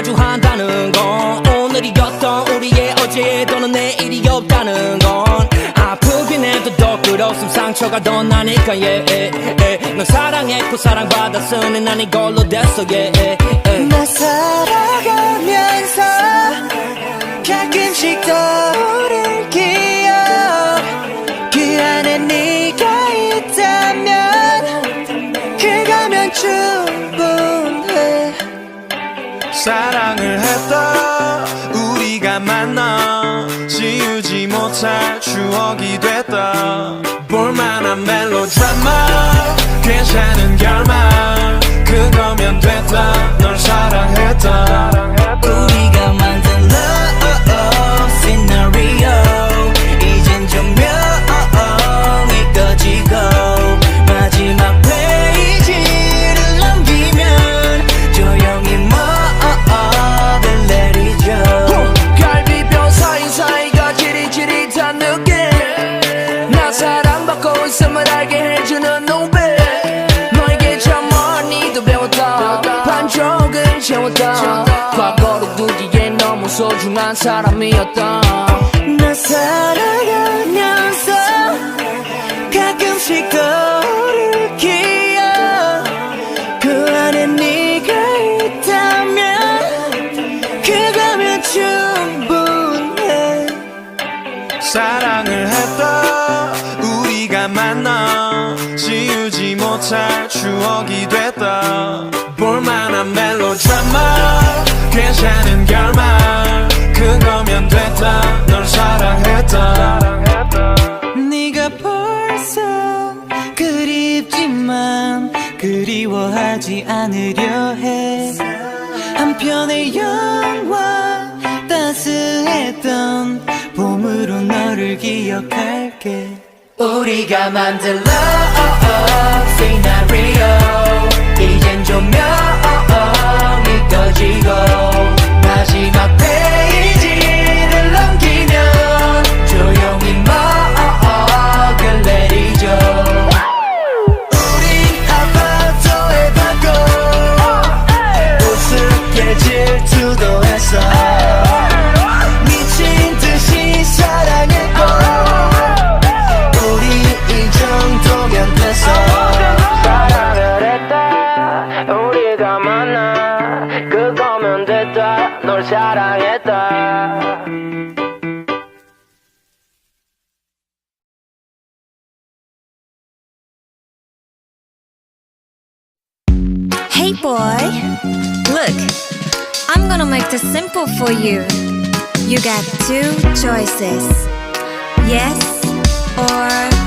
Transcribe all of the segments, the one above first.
마주한다는 건 오늘이었던 우리의 어제 또는 내일이 없다는 건 아프긴 해도 더 끌었음 상처가 더 나니까 yeah, yeah, yeah. 널 사랑했고 사랑받았으니 난 이걸로 됐어 yeah, yeah, yeah. 나 살아 추억이 됐다. 볼만한 멜로드라마 괜찮은 결말 그거면 됐다 한 사람이었다 나 살아가면서 가끔씩 떠오를 기억. 그 안에 네가 있다면 그거면 충분해. 사랑을 했다 우리가 만나 지우지 못할 추억이 됐다 볼만한 멜로드라마 괜찮은 결말 됐다 널 사랑했다. 네가 벌써 그립지만 그리워하지 않으려 해. 한편의 영화 따스했던 봄으로 너를 기억할게. 우리가 만든 love Hey boy, look, I'm gonna make this simple for you. You got two choices yes or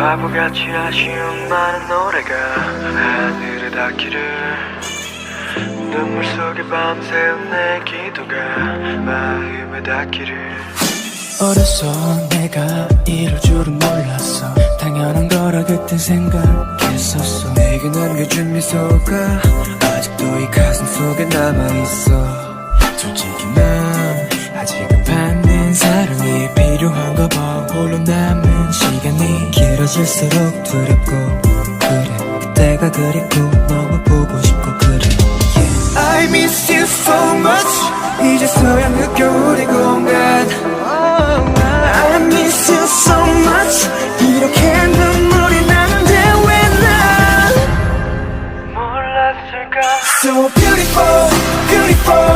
바보같이 아쉬운 많은 노래가 하늘에 닿기를. 눈물 속에 밤새운 내 기도가 마음에 닿기를. 어려서 내가 이럴 줄은 몰랐어. 당연한 거라 그땐 생각했었어. 내게 남겨준 미소가 아직도 이 가슴 속에 남아있어. 솔직히 난 아직은 받는 사랑이 필요한가 봐. 홀로 남은 시간이 길어질수록 두렵고 그래. 그때가 그립고 너무 보고 싶고 그래. Yeah. I miss you so much. 이제서야 느껴 우리 공간 I miss you so much. 이렇게 눈물이 나는데 왜난 몰랐을까? So beautiful, beautiful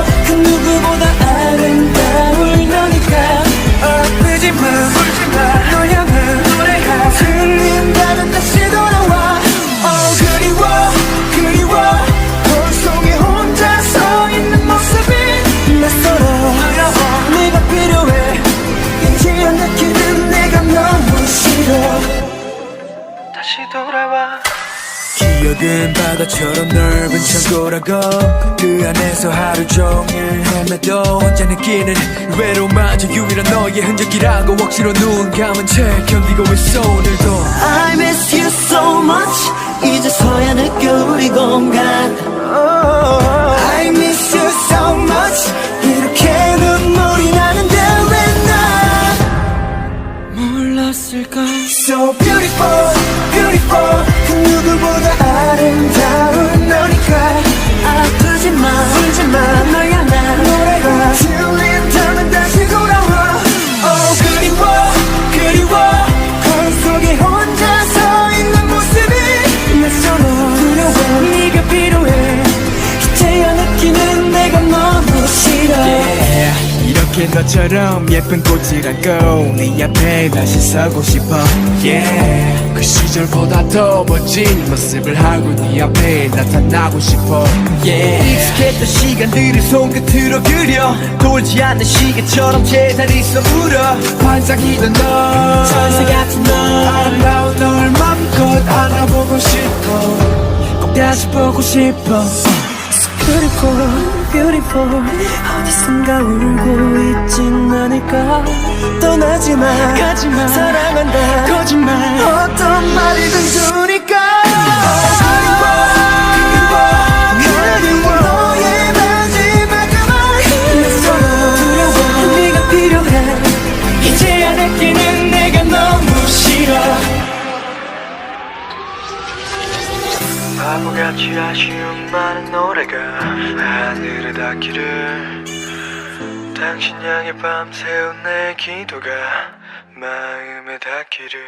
기억은 바다처럼 넓은 창고라고 그 안에서 하루 종일 헤매도 혼자 느끼는 외로움마저 유일한 너의 흔적이라고 억지로 눈 감은 채 견디고 있어 오늘도. I miss you so much. 이제서야 느껴 우리 공간. I miss you so much 몰랐을까? So beautiful, beautiful. 그 누구보다 아름다운 너니까. 아프지마, 울지마 널 향한 노래가 이렇게 너처럼 예쁜 꽃이라고 네 앞에 다시 서고 싶어. Yeah. 그 시절보다 더 멋진 모습을 하고 네 앞에 나타나고 싶어. Yeah. 익숙했던 시간들을 손끝으로 그려. 돌지 않는 시계처럼 제자리 서 울어 반짝이던 너. 천사 같은 너. 아름다운 널 맘껏 안아보고 싶어. 꼭 다시 보고 싶어 Beautiful, beautiful. 어디선가 울고 있진 않을까? 떠나지 마. 가지 마. 사랑한다. 거짓말. 어떤 말이든 좋 바보같이 아쉬운 많은 노래가 하늘에 닿기를. 당신 향해 밤새운 내 기도가 마음에 닿기를